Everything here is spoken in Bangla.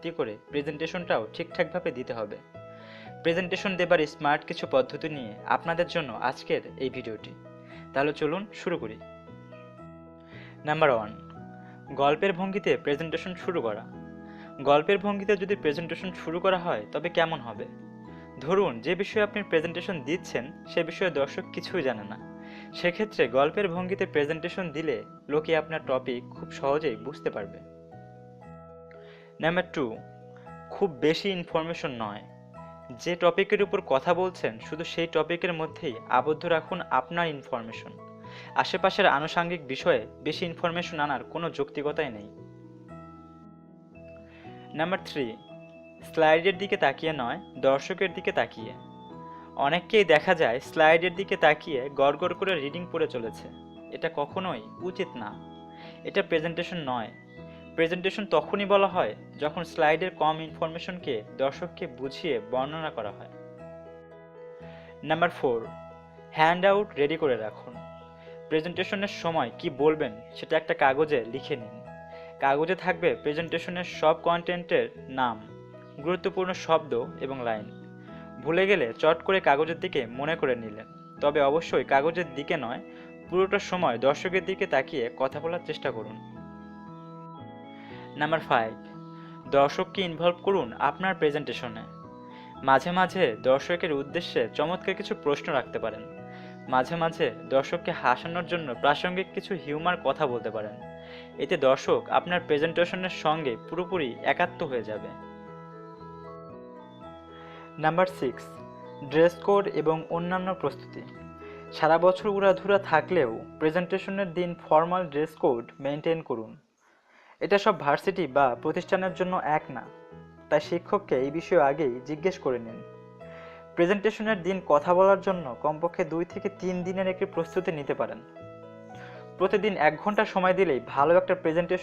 ভিত্তি করে প্রেজেন্টেশনটাও ঠিকঠাকভাবে দিতে হবে। প্রেজেন্টেশন দেবার স্মার্ট কিছু পদ্ধতি নিয়ে আপনাদের জন্য আজকের এই ভিডিওটি। তাহলে চলুন শুরু করি। নাম্বার ওয়ান গল্পের ভঙ্গিতে প্রেজেন্টেশন শুরু করা। গল্পের ভঙ্গিতে যদি প্রেজেন্টেশন শুরু করা হয়, তবে কেমন হবে? ধরুন, যে বিষয়ে আপনি প্রেজেন্টেশন দিচ্ছেন, সে বিষয়ে দর্শক কিছুই জানে না। সেক্ষেত্রে গল্পের ভঙ্গিতে প্রেজেন্টেশন দিলে লোকে আপনার টপিক খুব সহজেই বুঝতে পারবে। নাম্বার টু খুব বেশি ইনফরমেশন নয়। যে টপিকের উপর কথা বলছেন, শুধু সেই টপিকের মধ্যেই আবদ্ধ রাখুন আপনার ইনফরমেশন আশেপাশের আনুষাঙ্গিক বিষয়ে বেশি ইনফরমেশন আনার কোনো যৌক্তিকতাই নেই। নাম্বার থ্রি স্লাইডের দিকে তাকিয়ে নয়, দর্শকের দিকে তাকিয়ে। অনেককেই দেখা যায় স্লাইডের দিকে তাকিয়ে গড় করে রিডিং পড়ে চলেছে। এটা কখনোই উচিত না। এটা প্রেজেন্টেশন নয়। প্রেজেন্টেশন তখনই বলা হয় যখন স্লাইডের কম ইনফরমেশনকে দর্শককে বুঝিয়ে বর্ণনা করা হয়। Number four handout ready করে রাখুন। প্রেজেন্টেশনের সময় কি বলবেন সেটা একটা কাগজে লিখে নিন। কাগজে থাকবে প্রেজেন্টেশনের সব কন্টেন্টের নাম, গুরুত্বপূর্ণ শব্দ এবং লাইন। ভুলে গেলে চট করে কাগজের দিকে মনে করে নিলেন। তবে অবশ্যই কাগজের দিকে নয়, পুরোটা সময় দর্শকের দিকে তাকিয়ে কথা বলার চেষ্টা করুন। নাম্বার ফাইভ দর্শককে ইনভলভ করুন আপনার প্রেজেন্টেশনে মাঝে মাঝে দর্শকের উদ্দেশ্যে চমৎকার কিছু প্রশ্ন রাখতে পারেন। মাঝে মাঝে দর্শককে হাসানোর জন্য প্রাসঙ্গিক কিছু হিউমার কথা বলতে পারেন। এতে দর্শক আপনার প্রেজেন্টেশনের সঙ্গে পুরোপুরি একাত্ম হয়ে যাবে। নাম্বার সিক্স ড্রেস কোড এবং অন্যান্য প্রস্তুতি। সারা বছর উড়াধুরা থাকলেও প্রেজেন্টেশনের দিন ফর্মাল ড্রেস কোড মেনটেন করুন। এটা সব ভার্সিটি বা প্রতিষ্ঠানের জন্য এক না। তাই শিক্ষককে এই বিষয়ে আগেই জিজ্ঞেস করে নিন। প্রেজেন্টেশনের দিন কথা বলার জন্য কমপক্ষে দুই থেকে তিন দিনের একটি প্রস্তুতি নিতে পারেন। প্রতিদিন এক ঘণ্টা সময় দিলেই ভালো একটা প্রেজেন্টেশন